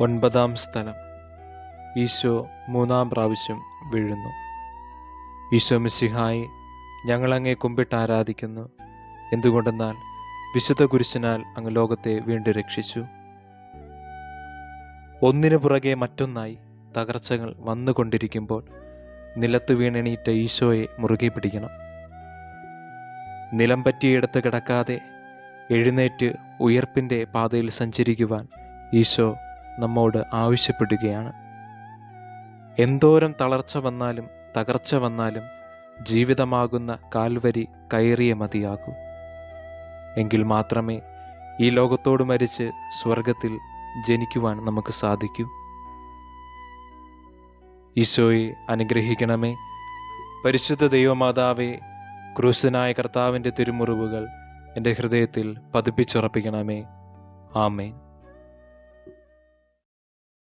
ഒൻപതാം സ്ഥലം. ഈശോ മൂന്നാം പ്രാവശ്യം വീഴുന്നു. ഈശോ മിസിഹായി ഞങ്ങളങ്ങേ കുമ്പിട്ട് ആരാധിക്കുന്നു. എന്തുകൊണ്ടെന്നാൽ വിശുദ്ധ കുരിശിനാൽ അങ്ങ് ലോകത്തെ വീണ്ടും രക്ഷിച്ചു. ഒന്നിനു പുറകെ മറ്റൊന്നായി തകർച്ചകൾ വന്നുകൊണ്ടിരിക്കുമ്പോൾ നിലത്ത് വീണെണീറ്റ ഈശോയെ മുറുകെ പിടിക്കണം. നിലം പറ്റിയിടത്ത് കിടക്കാതെ എഴുന്നേറ്റ് ഉയർപ്പിന്റെ പാതയിൽ സഞ്ചരിക്കുവാൻ ഈശോ നമ്മോട് ആവശ്യപ്പെടുകയാണ്. എന്തോരം തളർച്ച വന്നാലും തകർച്ച വന്നാലും ജീവിതമാകുന്ന കാൽവരി കയറിയ മതിയാകൂ. എങ്കിൽ മാത്രമേ ഈ ലോകത്തോട് മരിച്ച് സ്വർഗത്തിൽ ജനിക്കുവാൻ നമുക്ക് സാധിക്കൂ. ഈശോയെ അനുഗ്രഹിക്കണമേ. പരിശുദ്ധ ദൈവമാതാവേ ക്രൂശനായ കർത്താവിന്റെ തിരുമുറിവുകൾ എന്റെ ഹൃദയത്തിൽ പതിപ്പിച്ചുറപ്പിക്കണമേ. ആമേൻ.